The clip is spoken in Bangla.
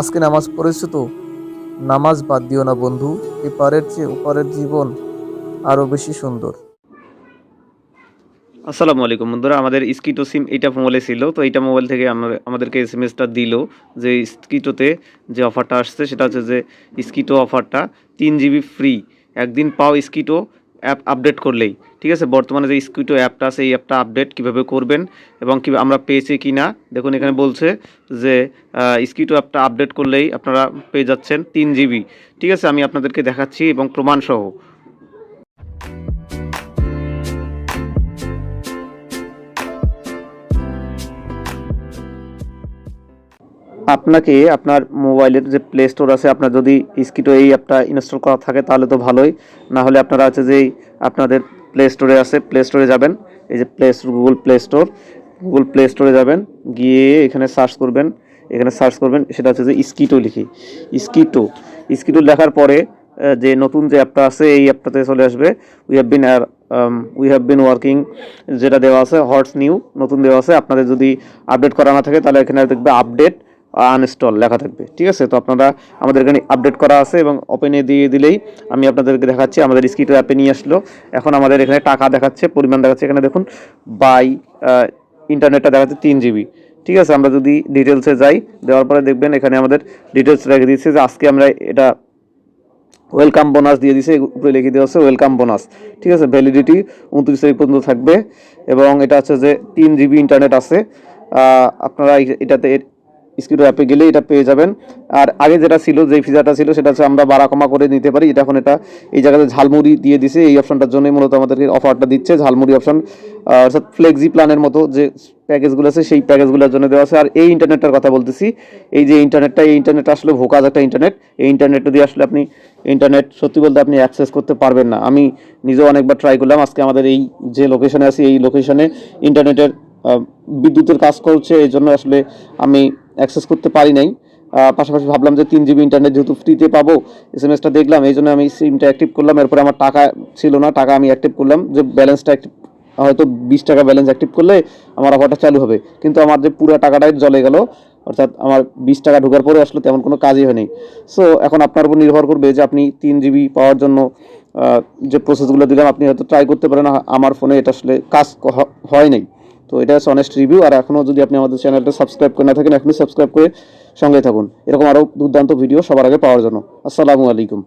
আজকে নামাজ পড়েছো তো? নামাজ বাদ দিও না বন্ধু, এপারের চেয়ে ওপারের জীবন আরও বেশি সুন্দর। আসসালামু আলাইকুম বন্ধুরা, আমাদের স্কিটো সিম এটা মোবাইলে ছিল, তো এইটা মোবাইল থেকে আমাদেরকে এস এম এসটা দিল যে স্কিটোতে যে অফারটা আসছে, সেটা হচ্ছে যে স্কিটো অফারটা তিন জিবি ফ্রি একদিন পাও স্কিটো অ্যাপ আপডেট করলেই। ঠিক আছে? বর্তমানে যে স্কুইটো অ্যাপটা আছে, এই অ্যাপটা আপডেট কীভাবে করবেন এবং কি আমরা পেয়েছি কি না দেখুন, এখানে বলছে যে স্কুইটো অ্যাপটা আপডেট করলেই আপনারা পেয়ে যাচ্ছেন তিন জিবি ঠিক আছে? আমি আপনাদেরকে দেখাচ্ছি এবং প্রমাণসহ। আপনাকে আপনার মোবাইলের যে প্লে স্টোর আছে, আপনার যদি স্কিটো এই অ্যাপটা ইনস্টল করা থাকে, তাহলে তো ভালোই। না হলে আপনারা আছে যে আপনাদের প্লে স্টোরে আছে প্লে স্টোরে যাবেন। এই যে play store Google play store Google play স্টোরে যাবেন, গিয়ে এখানে সার্চ করবেন, এখানে সার্চ করবেন, সেটা হচ্ছে যে স্কিটো লিখি। স্কিটো স্কিটো লেখার পরে যে নতুন যে অ্যাপটা আছে, এই অ্যাপটাতে চলে আসবে। We have been we have been working যেটা দেওয়া আছে হটস নিউ নতুন দেওয়া আছে। আপনাদের যদি আপডেট করা না থাকে, তাহলে এখানে দেখবে আপডেট আনইনস্টল লেখা থাকবে, ঠিক আছে? তো আপনারা আমাদের এখানে আপডেট করা আছে এবং ওপেনে দিয়ে দিলেই আমি আপনাদেরকে দেখাচ্ছি, আমাদের স্কিটো অ্যাপে নিয়ে আসলো। এখন আমাদের এখানে টাকা দেখাচ্ছে, পরিমাণ দেখাচ্ছে। এখানে দেখুন বাই ইন্টারনেটটা দেখাচ্ছে তিন জিবি ঠিক আছে? আমরা যদি ডিটেলসে যাই, দেওয়ার পরে দেখবেন এখানে আমাদের ডিটেলস রেখে দিচ্ছে যে আজকে আমরা এটা ওয়েলকাম বোনাস দিয়ে দিছে উপরে লিখে দেওয়া আছে ওয়েলকাম বোনাস ঠিক আছে? ভ্যালিডিটি উনত্রিশ তারিখ পর্যন্ত থাকবে এবং এটা হচ্ছে যে তিন জিবি ইন্টারনেট আছে। আপনারা এটাতে স্কিটো অ্যাপে গেলে এটা পেয়ে যাবেন। আর আগে যেটা ছিল, যে ফিজাটা ছিল, সেটা হচ্ছে আমরা বাড়া কমা করে নিতে পারি। এটা এখন এটা এই জায়গাতে ঝালমুড়ি দিয়ে দিছে। এই অপশনটার জন্যই মূলত আমাদেরকে অফারটা দিচ্ছে। ঝালমুড়ি অপশন অর্থাৎ ফ্লেক্সি প্ল্যানের মতো যে প্যাকেজগুলো আছে, সেই প্যাকেজগুলোর জন্য দেওয়া আছে। আর এই ইন্টারনেটটার কথা বলতেছি, এই যে ইন্টারনেটটা এই ইন্টারনেট আসলে ভোকাজ একটা ইন্টারনেট এই ইন্টারনেটটা দিয়ে আসলে আপনি ইন্টারনেট সত্যি বলতে আপনি অ্যাক্সেস করতে পারবেন না। আমি নিজেও অনেকবার ট্রাই করলাম। আজকে আমাদের এই যে লোকেশনে আছি, এই লোকেশনে ইন্টারনেটের বিদ্যুতের কাজ করছে। এই জন্য আসলে আমি অ্যাক্সেস করতে পারি নাই। পাশাপাশি ভাবলাম যে তিন জিবি ইন্টারনেট যেহেতু ফ্রিতে পাবো এস এম এসটা দেখলাম এই জন্য আমি সিমটা অ্যাক্টিভ করলাম। এরপরে আমার টাকা ছিল না, টাকা আমি অ্যাক্টিভ করলাম। যে ব্যালেন্সটা অ্যাক্টিভ হয়তো বিশ টাকা ব্যালেন্স অ্যাক্টিভ করলে আমার অফারটা চালু হবে। কিন্তু আমার যে পুরো টাকাটাই জলে গেল, অর্থাৎ আমার বিশ টাকা ঢোকার পরে আসলে তেমন কোনো কাজই হয়নি। সো এখন আপনার উপর নির্ভর করবে যে আপনি তিন জিবি পাওয়ার জন্য যে প্রসেসগুলো দিলাম, আপনি হয়তো ট্রাই করতে পারেন আমার ফোনে এটা আসলে কাজ হয় নাই তো এটা হচ্ছে অনেস্ট রিভিউ আর এখনও যদি আপনি আমাদের চ্যানেলটা সাবস্ক্রাইব করে না থাকেন, এখনই সাবস্ক্রাইব করে সঙ্গে থাকুন। এরকম আরও দুর্দান্ত ভিডিও সবার আগে পাওয়ার জন্য। আসসালামু আলাইকুম।